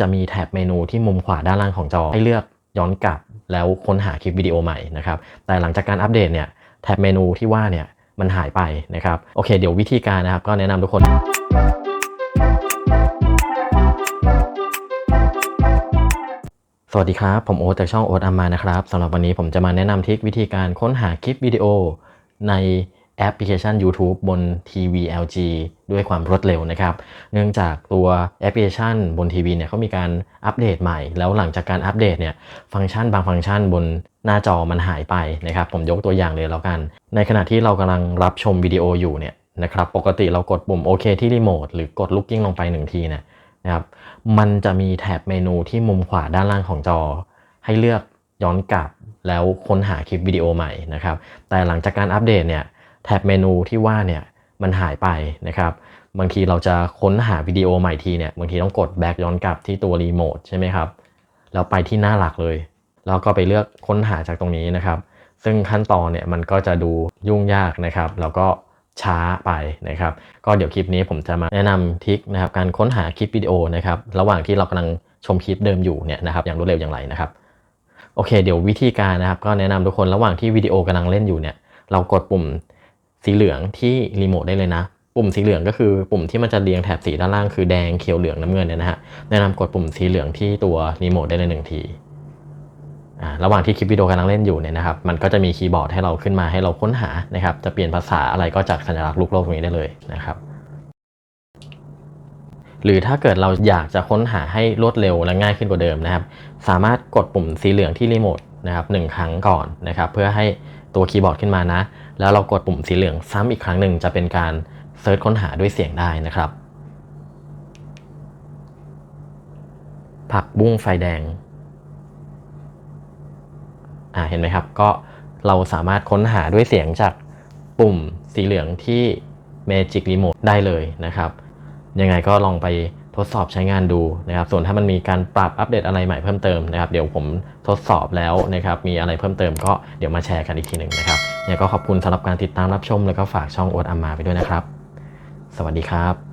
จะมีแท็บเมนูที่มุมขวาด้านล่างของจอให้เลือกย้อนกลับแล้วค้นหาคลิปวิดีโอใหม่นะครับแต่หลังจากการอัปเดตเนี่ยแท็บเมนูที่ว่าเนี่ยมันหายไปนะครับโอเค เดี๋ยววิธีการนะครับก็แนะนำทุกคนสวัสดีครับ ผมโอ๊ตจากช่องโอ๊ตอัมมานะครับสำหรับวันนี้ผมจะมาแนะนำทริควิธีการค้นหาคลิปวิดีโอใน แอปพลิเคชัน YouTube บนทีวี LG ด้วยความรวดเร็วนะครับ เนื่องจากตัวแอปพลิเคชันบนทีวีเนี่ยเขามีการอัปเดตใหม่ แล้วหลังจากการอัปเดตเนี่ยฟังก์ชันบางฟังก์ชันบนหน้าจอมันหายไปนะครับ ผมยกตัวอย่างเลยแล้วกัน ในขณะที่เรากำลังรับชมวิดีโออยู่เนี่ยนะครับปกติเรากดปุ่มโอเคที่รีโมทหรือกดลูกกิ้งลงไปหนึ่งทีเนี่ยนะครับมันจะมีแถบเมนูที่มุมขวาด้านล่างของจอ ให้เลือกย้อนกลับแล้วค้นหาคลิปวิดีโอใหม่นะครับแต่หลังจากการอัปเดตเนี่ย แท็บเมนูที่ว่าเนี่ยมันหายไปนะครับ บางทีเราจะค้นหาวิดีโอใหม่ทีเนี่ยบางทีต้องกดแบ็กย้อนกลับที่ตัวรีโมทใช่ไหมครับ แล้วไปที่หน้าหลักเลย แล้วก็ไปเลือกค้นหาจากตรงนี้นะครับ ซึ่งขั้นตอนเนี่ยมันก็จะดูยุ่งยากนะครับ แล้วก็ช้าไปนะครับ ก็เดี๋ยวคลิปนี้ผมจะมาแนะนำทริคนะครับการค้นหาคลิปวิดีโอนะครับระหว่างที่เรากำลังชมคลิปเดิมอยู่เนี่ยนะครับอย่างรวดเร็วอย่างไรนะครับโอเค เดี๋ยววิธีการนะครับ ก็แนะนำทุกคนระหว่างที่วิดีโอกำลังเล่นอยู่เนี่ยเรากดปุ่ม สีเหลืองที่รีโมทได้เลยนะ ปุ่มสีเหลืองก็คือปุ่มที่มันจะเรียงแถบสีด้านล่างคือแดงเขียวเหลืองน้ำเงินเนี่ยนะฮะแนะนำกดปุ่มสีเหลืองที่ตัวรีโมทได้เลยหนึ่งทีระหว่างที่คลิปวิดีโอกำลังเล่นอยู่เนี่ยนะครับมันก็จะมีคีย์บอร์ดให้เราขึ้นมาให้เราค้นหานะครับจะเปลี่ยนภาษาอะไรก็จากสัญลักษณ์ลูกโลกตรงนี้ได้เลยนะครับหรือถ้าเกิดเราอยากจะค้นหาให้รวดเร็วและง่ายขึ้นกว่าเดิมนะครับ สามารถกดปุ่มสีเหลืองที่รีโมท นะครับหนึ่งครั้งก่อนนะครับเพื่อให้ตัวคีย์บอร์ดขึ้นมานะ แล้วเรากดปุ่มสีเหลืองซ้ำอีกครั้งหนึ่งจะเป็นการเซิร์ชค้นหาด้วยเสียงได้นะครับ ผักบุ้งไฟแดงอ่าเห็นไหมครับ ก็เราสามารถค้นหาด้วยเสียงจากปุ่มสีเหลืองที่ Magic Remote ได้เลยนะครับ ยังไงก็ลองไป ทดสอบใช้งานดูนะครับ ส่วนถ้ามันมีการปรับอัปเดตอะไรใหม่เพิ่มเติมนะครับ เดี๋ยวผมทดสอบแล้วนะครับ มีอะไรเพิ่มเติมก็เดี๋ยวมาแชร์กันอีกทีหนึ่งนะครับเนี่ยก็ขอบคุณสำหรับการติดตามรับชม แล้วก็ฝากช่องโอ๊ตอัมมาไปด้วยนะครับ สวัสดีครับ